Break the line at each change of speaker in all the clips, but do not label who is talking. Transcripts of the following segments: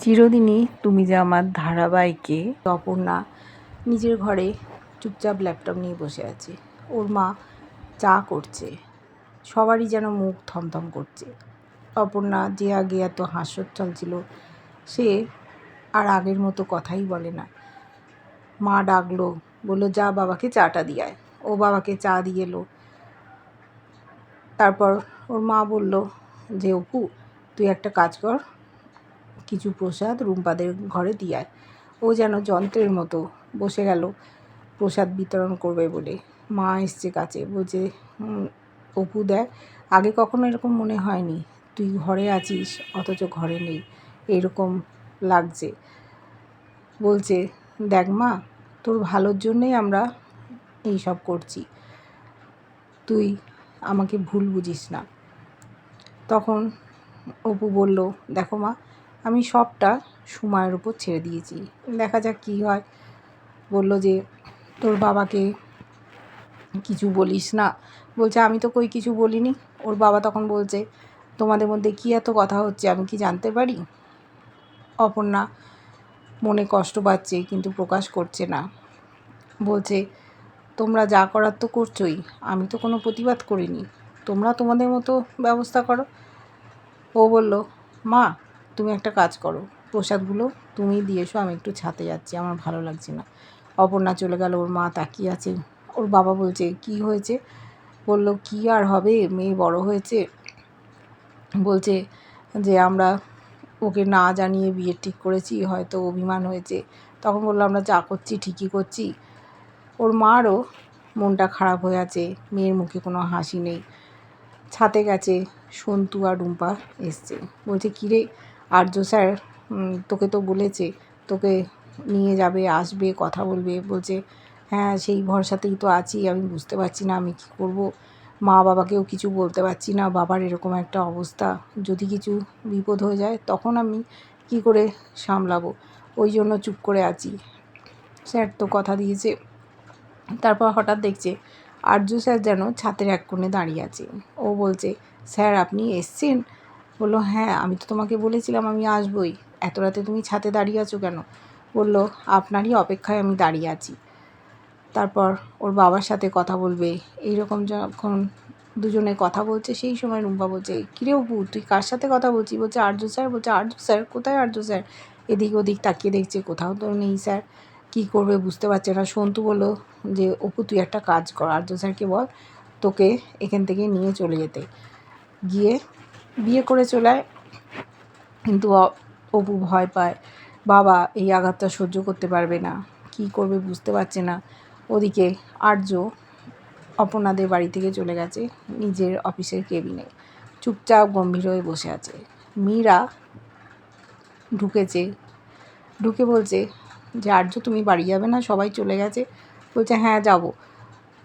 চিরদিনই তুমি যে আমার ধারাবাহিকে অপর্ণা নিজের ঘরে চুপচাপ ল্যাপটপ নিয়ে বসে আছে। ওর মা চা করছে, সবারই যেন মুখ থমথম করছে। অপর্ণা যে আগে এত হাস্যোচ্ছল ছিল, সে আর আগের মতো কথাই বলে না। মা ডাকলো, বলল, যা বাবাকে চাটা দিয়ে ও বাবাকে চা দিয়ে এলো। তারপর ওর মা বলল যে, অপু, তুই একটা কাজ কর কিছু প্রসাদ রুম্পাদের ঘরে দিয়ে আয় ও যেন যন্ত্রের মতো বসে গেল, প্রসাদ বিতরণ করবে বলে। মা এসছে কাছে, বলছে অপু দেখ, আগে কখনো এরকম মনে হয়নি। তুই ঘরে আছিস, অথচ ঘরে নেই। এরকম লাগছে। বলছে, দেখ মা, তোর ভালোর জন্যই আমরা এই সব করছি। তুই আমাকে ভুল বুঝিস না। তখন অপু বলল, দেখো মা আমি সবটা সময়ের উপর ছেড়ে দিয়েছি। দেখা যাক কী হয়। বলল যে, তোর বাবাকে কিছু বলিস না? বলছে, আমি তো কই কিছু বলিনি। ওর বাবা তখন বলছে, তোমাদের মধ্যে কী এত কথা হচ্ছে? আমি কি জানতে পারি? অপর্ণা মনে কষ্ট পাচ্ছে কিন্তু প্রকাশ করছে না। বলছে, তোমরা যা করার তো করছোই। আমি তো কোনো প্রতিবাদ করিনি। তোমরা তোমাদের মতো ব্যবস্থা করো? ও বলল, মা তুমি একটা কাজ করো প্রসাদগুলো তুমি দিয়ে এসো, আমি একটু ছাতে যাচ্ছি, আমার ভালো লাগছে না। অপর্ণা চলে গেল, ওর মা তাকিয়ে আছে। ওর বাবা বলছে, কি হয়েছে? বলল, কি আর হবে? মেয়ে বড় হয়েছে। বলছে যে, আমরা ওকে না জানিয়ে বিয়ে ঠিক করেছি, হয়তো অভিমান হয়েছে। তখন বলল, আমরা যা করছি, ঠিকই করছি। ওর মারও মনটা খারাপ হয়ে আছে, মেয়ের মুখে কোনো হাসি নেই। ছাতে গেছে, সন্তু আর রুম্পা এসছে। বলছে কিরে আর্য স্যার তোকে তো বলেছে, তোকে নিয়ে যাবে, আসবে, কথা বলবে, বলছে হ্যাঁ সেই ভরসাতেই তো আছি, আমি বুঝতে পারছি না, আমি কী করব? মা বাবাকেও কিছু বলতে পারছি না, বাবার এরকম একটা অবস্থা। যদি কিছু বিপদ হয়ে যায়, তখন আমি কি করে সামলাবো? ওই জন্য চুপ করে আছি। স্যার তো কথা দিয়েছে। তারপর হঠাৎ দেখছে, আর্য স্যার যেন ছাতের এক কোণে দাঁড়িয়ে আছে। ও বলছে, স্যার, আপনি এসছেন? বলল হ্যাঁ আমি তো তোমাকে বলেছিলাম আমি আসবই। এত রাতে তুমি ছাতে দাঁড়িয়ে আছো কেন? বলল, আপনারই অপেক্ষায় আমি দাঁড়িয়ে আছি। তারপর ওর বাবার সাথে কথা বলবে। এইরকম যখন দুজনে কথা বলছে, সেই সময় রুম্পা বলছে, কিরে অপু, তুই কার সাথে কথা বলছি বলছে আর্য স্যার। বলছে আর্য স্যার, কোথায় আর্য স্যার? এদিক ওদিক তাকিয়ে দেখছে, কোথাও তো নেই স্যার। কী করবে বুঝতে পারছে না। সন্তু বলল যে, অপু, তুই একটা কাজ কর। আর্য স্যারকে বল তোকে এখান থেকে নিয়ে চলে যেতে। গিয়ে বিয়ে করে চলে কিন্তু অপু ভয় পায়। বাবা এই আঘাতটা সহ্য করতে পারবে না। কি করবে বুঝতে পারছে না। ওদিকে আর্য অপর্ণাদের বাড়ি থেকে চলে গেছে নিজের অফিসের কেবিনে। চুপচাপ গম্ভীর হয়ে বসে আছে। মীরা ঢুকেছে। ঢুকে বলছে যে, আর্য, তুমি বাড়ি যাবে না? সবাই চলে গেছে। বলছে হ্যাঁ যাব।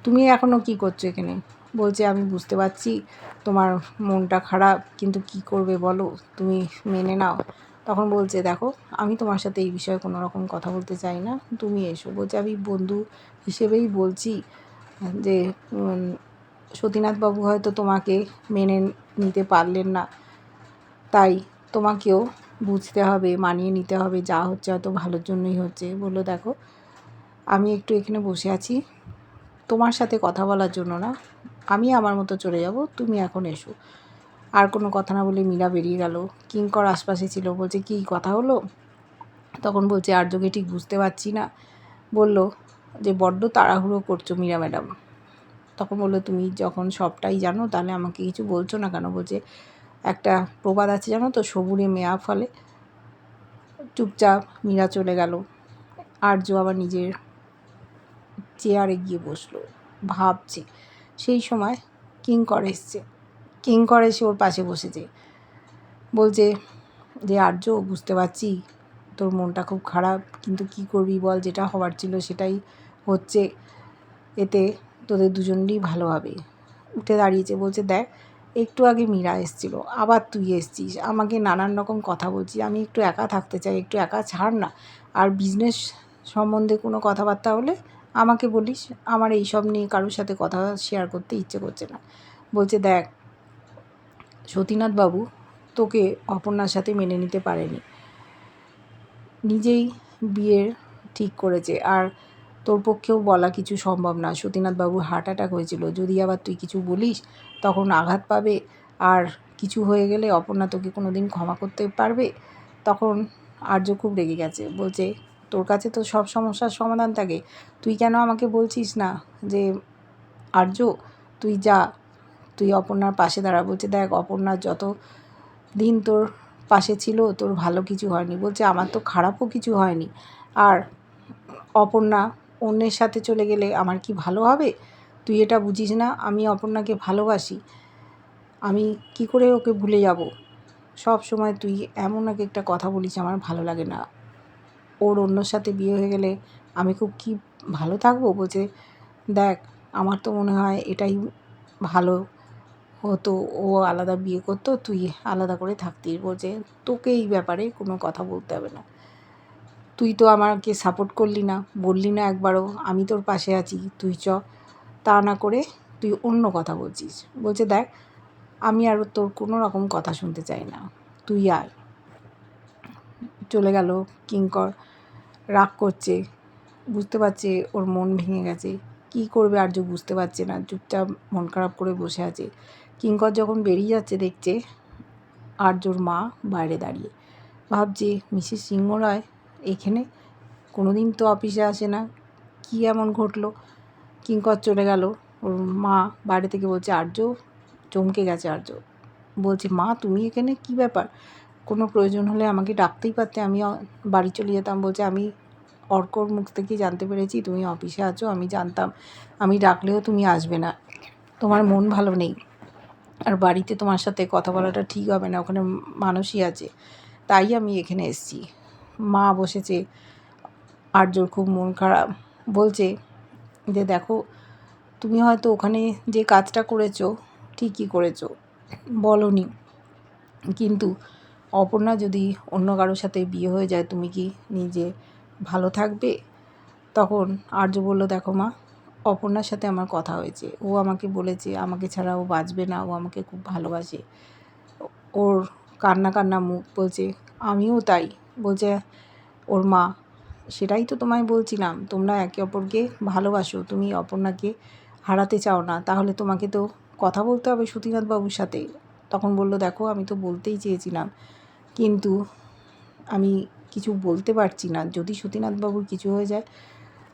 তুমি এখনও কি করছ এখানে? বলছে, আমি বুঝতে পারছি তোমার মনটা খারাপ, কিন্তু কি করবে বলো? তুমি মেনে নাও। তখন বলছে, দেখো, আমি তোমার সাথে এই বিষয়ে কোনো রকম কথা বলতে চাই না। তুমি এসো। বলছে, আমি বন্ধু হিসেবেই বলছি যে সতীনাথবাবু হয়তো তোমাকে মেনে নিতে পারলেন না। তাই তোমাকেও বুঝতে হবে, মানিয়ে নিতে হবে যা হচ্ছে, হয়তো ভালোর জন্যই হচ্ছে। বলল, দেখো, আমি একটু এখানে বসে আছি। তোমার সাথে কথা বলার জন্য না আমি আমার মতো চলে যাব, তুমি এখন এসো। আর কোনো কথা না বলে মীরা বেরিয়ে গেল। কিঙ্কর আশপাশে ছিল, বলছে, কী কথা হলো? তখন বলছে, আর্যকে ঠিক বুঝতে পারছি না। বলল যে, বড্ড তাড়াহুড়ো করছ মীরা ম্যাডাম। তখন বলল, তুমি যখন সবটাই জানো, তাহলে আমাকে কিছু বলছো না কেন? বলছে, একটা প্রবাদ আছে জানো তো সবুরে মেয়া ফলে। চুপচাপ মীরা চলে গেল। আর্য আবার নিজের চেয়ারে গিয়ে বসল। ভাবছে সেই সময় কিঙ্কর এসছে। কিঙ্কর এসে ওর পাশে বসেছে। বলছে যে, আর্য, বুঝতে পারছি তোর মনটা খুব খারাপ, কিন্তু কি করবি বল? যেটা হওয়ার ছিল সেটাই হচ্ছে। এতে তোদের দুজনেরই ভালো হবে। উঠে দাঁড়িয়েছে, বলছে, দেখ, একটু আগে মীরা এসছিল, আবার তুই এসছিস। আমাকে নানান রকম কথা বলছিস। আমি একটু একা থাকতে চাই, একটু একা ছাড় না। আর বিজনেস সম্বন্ধে কোনো কথাবার্তা হলে আমাকে বলিস, আমার এই সব নিয়ে কারোর সাথে কথা শেয়ার করতে ইচ্ছে করছে না। বলছে, দেখ, সতীনাথবাবু তোকে অপর্ণার সাথে মেনে নিতে পারেনি। নিজেই বিয়ের ঠিক করেছে আর তোর পক্ষেও বলা কিছু সম্ভব না। সতীনাথবাবুর হার্ট অ্যাটাক হয়েছিল। যদি আবার তুই কিছু বলিস, তখন আঘাত পাবে আর কিছু হয়ে গেলে অপর্ণা তোকে কোনো দিন ক্ষমা করতে পারবে? তখন আর্য খুব রেগে গেছে। বলছে তোর কাছে তো সব সমস্যার সমাধান থাকে। তুই কেন আমাকে বলছিস না যে, আর্য, তুই যা। তুই অপর্ণার পাশে দাঁড়া। বলছে, দেখ অপর্ণার যত দিন তোর পাশে ছিল, তোর ভালো কিছু হয়নি। বলছে, আমার তো খারাপও কিছু হয়নি। আর অপর্ণা অন্যের সাথে চলে গেলে আমার কি ভালো হবে? তুই এটা বুঝিস না, আমি অপর্ণাকে ভালোবাসি। আমি কি করে ওকে ভুলে যাব? সব সময় তুই এমন এক একটা কথা বলিস, আমার ভালো লাগে না। ওর অন্যর সাথে বিয়ে হয়ে গেলে আমি খুব কি ভালো থাকব? বলছে, দেখ, আমার তো মনে হয় এটাই ভালো হতো, ও আলাদা বিয়ে করতো, তুই আলাদা করে থাকতিস। বলছে, তোকে এই ব্যাপারে কোনো কথা বলতে হবে না। তুই তো আমাকে সাপোর্ট করলি না, বললি না একবারও, আমি তোর পাশে আছি, তুই চ। তা না করে তুই অন্য কথা বলছিস। বলছে, দেখ, আমি আর তোর কোনো রকম কথা শুনতে চাই না। তুই আয়। চলে গেল কিঙ্কর রাগ করছে, বুঝতে পারছে ওর মন ভেঙে গেছে। কি করবে আর্য বুঝতে পারছে না, চুপচাপ মন খারাপ করে বসে আছে। কিঙ্কর যখন বেরিয়ে যাচ্ছে দেখছে আর্যর মা বাইরে দাঁড়িয়ে। ভাবছে, মিসেস সিংহ রায় এখানে? কোনো দিন তো অফিসে আসে না। কী এমন ঘটলো? কিঙ্কর চলে গেল। ওর মা বাইরে থেকে বলছে, আর্য চমকে গেছে, আর্য। বলছে, মা, তুমি এখানে? কি ব্যাপার? কোনো প্রয়োজন হলে আমাকে ডাকতেই পারতে। আমি বাড়ি চলে যেতাম বলছে, আমি অর্কর মুখ থেকেই জানতে পেরেছি, তুমি অফিসে আছো, আমি জানতাম। আমি ডাকলেও তুমি আসবে না। তোমার মন ভালো নেই। আর বাড়িতে তোমার সাথে কথা বলাটা ঠিক হবে না, ওখানে মানুষই আছে। তাই আমি এখানে এসেছি। মা বসেছে আর্যর খুব মন খারাপ। বলছে যে, দেখো, তুমি হয়তো ওখানে যে কাজটা করেছ, ঠিকই করেছ, বলনি। কিন্তু অপর্ণা যদি অন্য কারোর সাথে বিয়ে হয়ে যায়, তুমি কি নিজে ভালো থাকবে? তখন আর্য বলল, দেখো মা, অপর্ণার সাথে আমার কথা হয়েছে। ও আমাকে বলেছে, আমাকে ছাড়া ও বাঁচবে না, ও আমাকে খুব ভালোবাসে। ওর কান্না কান্না মুখ বলছে, আমিও তাই। বলছে, ওর মা, সেটাই তো তোমায় বলছিলাম। তোমরা একে অপরকে ভালোবাসো। তুমি অপর্ণাকে হারাতে চাও না। তাহলে তোমাকে তো কথা বলতে হবে সতীনাথ বাবুর সাথে। তখন বলল, দেখো, আমি তো বলতেই চেয়েছিলাম। কিন্তু আমি কিছু বলতে পারছি না। যদি সতীনাথবাবুর কিছু হয়ে যায়,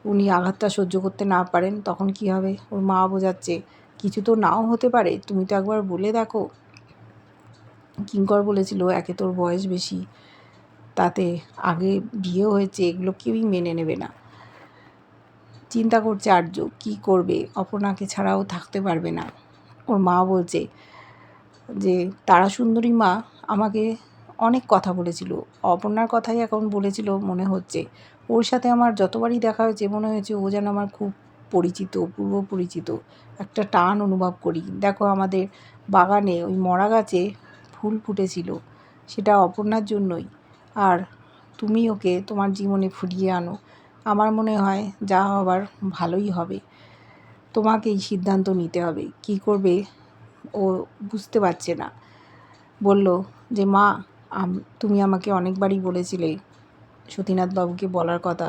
উনি আঘাতটা সহ্য করতে না পারেন, তখন কি হবে? ওর মা বোঝাচ্ছে। কিছু তো নাও হতে পারে। তুমি তো একবার বলে দেখো। কিঙ্কর বলেছিল, একে তোর বয়স বেশি। তাতে আগে বিয়ে হয়েছে, এগুলো কেউই মেনে নেবে না। চিন্তা করছে আর্য, কী করবে? অপর্ণাকে ছাড়াও থাকতে পারবে না। ওর মা বলছে যে তারা সুন্দরী মা আমাকে অনেক কথা বলেছিল। অপর্ণার কথাই এখন বলেছিল মনে হচ্ছে। ওর সাথে আমার যতবারই দেখা হয়েছে মনে হয়েছে ও যেন আমার খুব পরিচিত, পূর্ব পরিচিত। একটা টান অনুভব করি। দেখো আমাদের বাগানে ওই মরা গাছে ফুল ফুটেছিল। সেটা অপর্ণার জন্যই। আর তুমি ওকে তোমার জীবনে ফুরিয়ে আনো। আমার মনে হয় যা হবার ভালোই হবে। তোমাকেই সিদ্ধান্ত নিতে হবে। কি করবে ও বুঝতে পারছে না। বলল যে, মা তুমি আমাকে অনেকবারই বলেছিলে সতীনাথবাবুকে বলার কথা।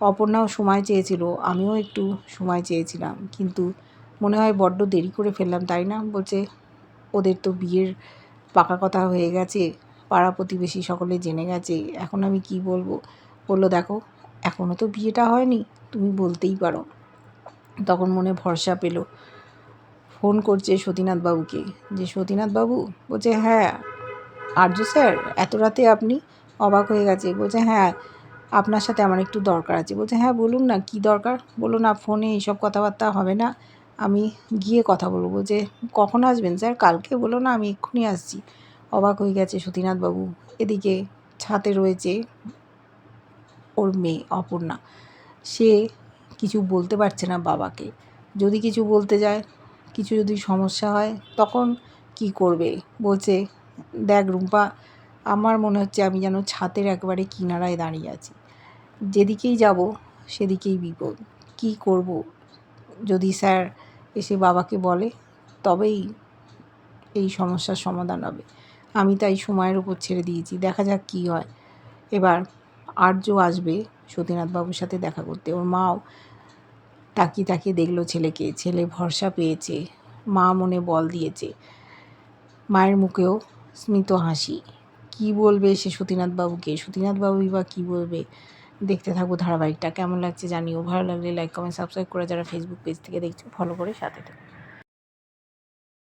অপর্ণাও সময় চেয়েছিল, আমিও একটু সময় চেয়েছিলাম। কিন্তু মনে হয় বড্ড দেরি করে ফেললাম, তাই না? বলছে, ওদের তো বিয়ের পাকা কথা হয়ে গেছে, পাড়া প্রতিবেশী সকলে জেনে গেছে, এখন আমি কি বলব? বলল, দেখো এখনও তো বিয়েটা হয়নি, তুমি বলতেই পারো। তখন মনে ভরসা পেল ফোন করছে সতীনাথবাবুকে যে সতীনাথবাবু বলছে হ্যাঁ। আর্য স্যার, এত রাতে আপনি অবাক হয়ে গেছে। বলছে হ্যাঁ আপনার সাথে আমার একটু দরকার আছে। বলছে হ্যাঁ বলুন না, কি দরকার? বলুন না, ফোনে এইসব কথাবার্তা হবে না। আমি গিয়ে কথা বলব। বলছে, কখন আসবেন স্যার? কালকে। বলো না, আমি এক্ষুনি আসছি। অবাক হয়ে গেছে সতীনাথবাবু এদিকে ছাতে রয়েছে ওর মেয়ে অপর্ণা। সে কিছু বলতে পারছে না বাবাকে। যদি কিছু বলতে যায় কিছু যদি সমস্যা হয়, তখন কি করবে? বলছে, দেখ রুম্পা, আমার মনে হচ্ছে আমি যেন ছাতের একবারে কিনারায় দাঁড়িয়ে আছি। যেদিকেই যাব, সেদিকেই বিপদ। কি করব? যদি স্যার এসে বাবাকে বলে, তবেই এই সমস্যার সমাধান হবে। আমি তাই সময়ের উপর ছেড়ে দিয়েছি। দেখা যাক কী হয়। এবার আর্য আসবে সতীনাথ বাবুর সাথে দেখা করতে। ওর মাও তাকিয়ে তাকিয়ে দেখল ছেলেকে, ছেলে ভরসা পেয়েছে। মা মনে বল দিয়েছে। মায়ের মুখেও স্মিত হাসি। কি বলবে সে সতীনাথ বাবুকে সতীনাথ বাবুই বা কী বলবে? দেখতে থাকব ধারাবাহিকটা। কেমন লাগছে জানিও। ভালো লাগলে লাইক কমেন্ট সাবস্ক্রাইব করে যারা ফেসবুক পেজ থেকে দেখছ ফলো করে সাথে থাকো।